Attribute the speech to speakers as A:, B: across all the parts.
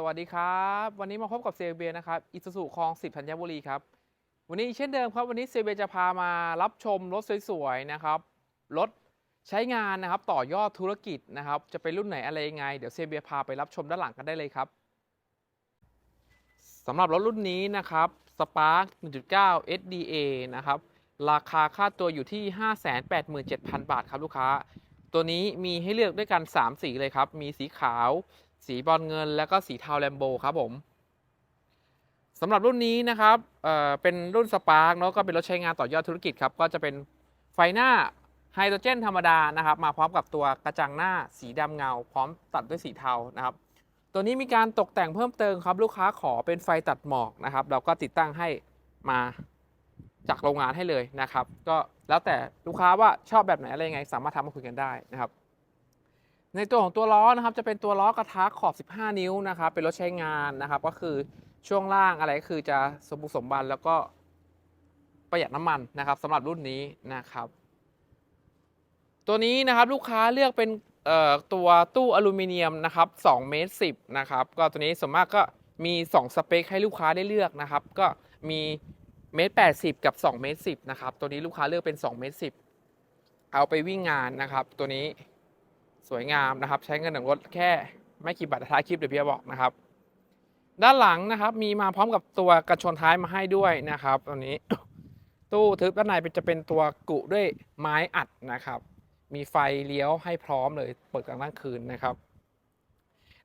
A: สวัสดีครับ วันนี้มาพบกับเซเบียนะครับอิสุสุคลองสิบธัญบุรีครับ วันนี้เช่นเดิมครับ วันนี้เซเบียจะพามารับชมรถสวยๆนะครับรถใช้งานนะครับต่อยอดธุรกิจนะครับ จะเป็นรุ่นไหนอะไรยังไง เดี๋ยวเซเบียพาไปรับชมด้านหลังกันได้เลยครับสำหรับรถรุ่นนี้นะครับ Spark 1.9 SDA นะครับ ราคาค่าตัวอยู่ที่ 587,000 บาทครับลูกค้า ตัวนี้มีให้เลือกด้วยกัน 3 สีเลยครับ มีสีขาว สีบอลเงินแล้วก็สีเทาแลมโบครับผมสำหรับรุ่นนี้นะครับเเป็นรุ่นสปาร์กเนาะก็เป็นรถใช้งานต่อยอดธุรกิจครับ ก็จะเป็นไฟหน้าไฮโดรเจนธรรมดานะครับ มาพร้อมกับตัวกระจังหน้าสีดำเงา พร้อมตัดด้วยสีเทานะครับ ตัวนี้มีการตกแต่งเพิ่มเติมครับ ลูกค้าขอเป็นไฟตัดหมอกนะครับ เราก็ติดตั้งให้มาจากโรงงานให้เลยนะครับ ก็แล้วแต่ลูกค้าว่าชอบแบบไหนอะไรยังไง สามารถทำมาคุยกันได้นะครับ ในตัวของตัวล้อนะครับจะเป็นตัวล้อกระทะขอบ 15 นิ้วนะครับเป็นรถใช้งานนะครับ ก็คือช่วงล่างอะไรก็คือจะสมบุกสมบันแล้วก็ประหยัดน้ำมันนะครับสำหรับรุ่นนี้นะครับ ตัวนี้นะครับลูกค้าเลือกเป็นตัวตู้อลูมิเนียมนะครับ2เมตร10นะครับก็ตัวนี้ส่วนมากก็มี 2 สเปคให้ลูกค้าได้เลือกนะครับ ก็มีเมตร80 กับ2เมตร10นะครับตัวนี้ลูกค้าเลือกเป็น2เมตร10 เอาไปวิ่งงานนะครับ ตัวนี้ สวยงามนะครับ ใช้เงินหนึ่งรถแค่ไม่กี่บาทท้ายคลิปเดี๋ยวพี่บอกนะครับ ด้านหลังนะครับมีมาพร้อมกับตัวกระชนท้ายมาให้ด้วยนะครับตัวนี้ ตู้ทึบด้านในเป็นจะเป็นตัวกุด้วยไม้อัดนะครับ มีไฟเลี้ยวให้พร้อมเลยเปิดกลางค่ำคืนนะครับ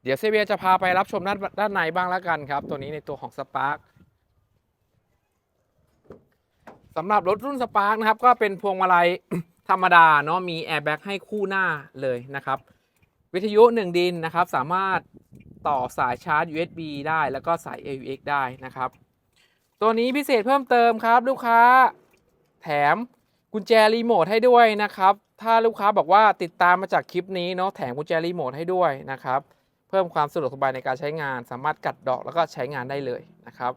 A: เดี๋ยวเซเบียจะพาไปรับชมด้านด้านในบ้างแล้วกันครับ ตัวนี้ในตัวของสปาร์คสำหรับรถรุ่นสปาร์คนะครับ ก็เป็นพวงมาลัย ธรรมดาเนาะมีแอร์แบ็กให้คู่หน้าเลยนะครับ วิทยุ 1 ดินนะครับ สามารถต่อสายชาร์จ USB ได้แล้วก็สาย AUX ได้นะครับ ตัวนี้พิเศษเพิ่มเติมครับ ลูกค้าแถมกุญแจรีโมทให้ด้วยนะครับ ถ้าลูกค้าบอกว่าติดตามมาจากคลิปนี้เนาะแถมกุญแจรีโมทให้ด้วยนะครับ เพิ่มความสะดวกสบายในการใช้งาน สามารถกัดดอกแล้วก็ใช้งานได้เลยนะครับ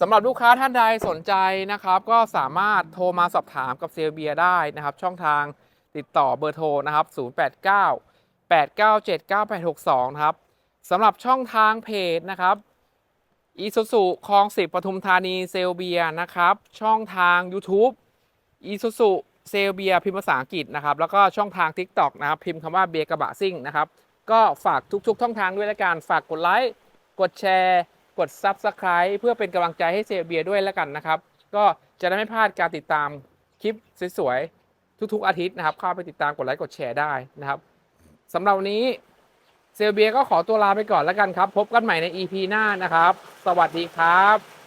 A: สำหรับลูกค้าท่านใดสนใจนะครับ ก็สามารถโทรมาสอบถามกับเซลเบียได้นะครับ ช่องทางติดต่อเบอร์โทรนะครับ 089 897 9862 นะครับสำหรับช่องทางเพจนะครับอีซูซูคลองสิบปทุมธานีเซลเบียนะครับ ช่องทาง YouTube อีซูซูเซลเบียพิมพ์ภาษาอังกฤษนะครับ แล้วก็ช่องทาง TikTok นะครับ พิมพ์คำว่าเบียกระบะซิ่งนะครับ ก็ฝากทุกๆช่องทางด้วยละกันฝากกดไลค์ กดแชร์ กด Subscribe เพื่อเป็นกำลังใจให้เซเบียด้วยแล้วกันนะครับ ก็จะได้ไม่พลาดการติดตามคลิปสวยๆ ทุกๆอาทิตย์นะครับ เข้าไปติดตามกดไลค์กดแชร์ได้นะครับสำหรับวันนี้เซเบียก็ขอตัวลาไปก่อนแล้วกันครับ พบกันใหม่ใน EP หน้านะครับ สวัสดีครับ